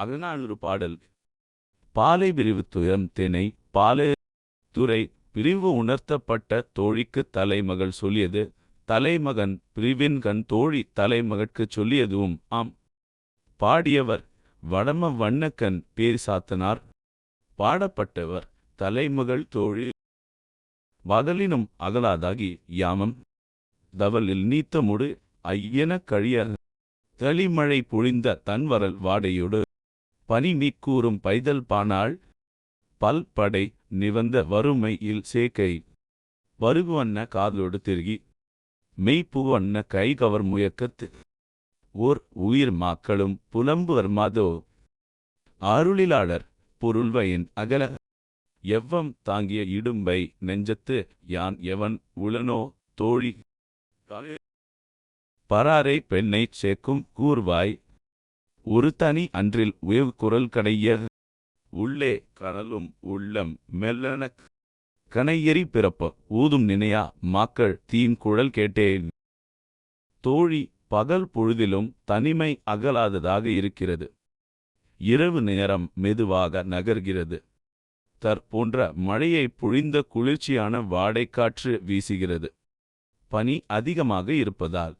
அகநானூறு பாடல். பாலை பிரிவு துயரம் தேனை பாலை துறை பிரிவு உணர்த்தப்பட்ட தோழிக்குத் தலைமகள் சொல்லியது. தலைமகன் பிரிவின்கண் தோழி தலைமகட்குச் சொல்லியதுவும் ஆம். பாடியவர் வடம வண்ணக்கன் பேரிசாத்தனார். பாடப்பட்டவர் தலைமகள் தோழி. வதலினும் அகலாதாகி யாமம். தவலில் நீத்தமுடு ஐயன கழிய. தளிமழை பொழிந்த தன்வரல் வாடையொடு. பனி நீக்கூறும் பைதல் பானாள் பல்படை நிவந்த வறுமையில் சேக்கை. வருகுவண்ண காதலோடு திருகி மெய்ப்புவண்ண கைகவர் முயக்கத்து. ஓர் உயிர் மாக்களும் புலம்புவர் மாதோ அருளிலாளர் பொருள்வையின் அகல எவ்வம் தாங்கிய இடும்பை நெஞ்சத்து யான் எவன் உளனோ தோழி? பராரை பெண்ணைச் சேர்க்கும் கூர்வாய் ஒரு தனி அன்றில் உயவு குரல் கடைய உள்ளே கனலும் உள்ளம் மெல்லன கனையெறி பிறப்ப ஊதும் நினையா மாக்கள் தீன் குழல் கேட்டேன். தோழி பகல் பொழுதிலும் தனிமை அகலாததாக இருக்கிறது. இரவு நேரம் மெதுவாக நகர்கிறது. தற்போன்ற மழையை பொழிந்த குளிர்ச்சியான வாடைக்காற்று வீசுகிறது. பனி அதிகமாக இருப்பதால்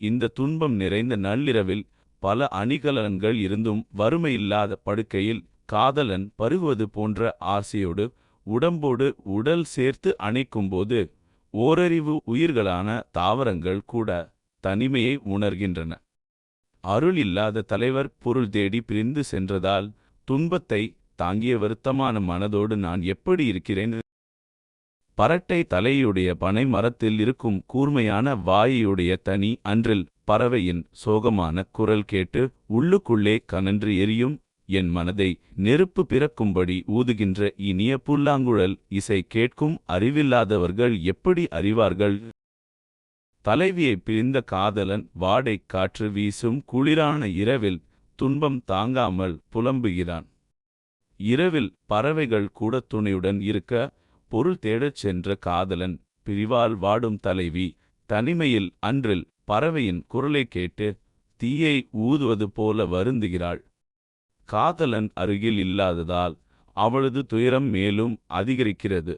இந்த துன்பம் நிறைந்த நள்ளிரவில் பல அணிகலன்கள் இருந்தும் வறுமையில்லாத படுக்கையில் காதலன் பருகுவது போன்ற ஆசையோடு உடம்போடு உடல் சேர்த்து அணைக்கும்போது ஓரறிவு உயிர்களான தாவரங்கள் கூட தனிமையை உணர்கின்றன. அருள் இல்லாத தலைவர் பொருள் தேடி பிரிந்து சென்றதால் துன்பத்தை தாங்கிய வருத்தமான மனதோடு நான் எப்படி இருக்கிறேன்? பரட்டை தலையுடைய பனை மரத்தில் இருக்கும் கூர்மையான வாயையுடைய தனி அன்றில் பறவையின் சோகமான குரல் கேட்டு உள்ளுக்குள்ளே கனன்று எரியும். என் மனதை நெருப்பு பிறக்கும்படி ஊதுகின்ற இனிய புல்லாங்குழல் இசை கேட்கும் அறிவில்லாதவர்கள் எப்படி அறிவார்கள்? தலைவியை பிரிந்த காதலன் வாடை காற்று வீசும் குளிரான இரவில் துன்பம் தாங்காமல் புலம்புகிறான். இரவில் பறவைகள் கூட துணையுடன் இருக்க பொருள் தேடச் சென்ற காதலன் பிரிவால் வாடும் தலைவி தனிமையில் அன்றில் பறவையின் குரலை கேட்டு தீயை ஊதுவது போல வருந்துகிறாள். காதலன் அருகில் இல்லாததால் அவளது துயரம் மேலும் அதிகரிக்கிறது.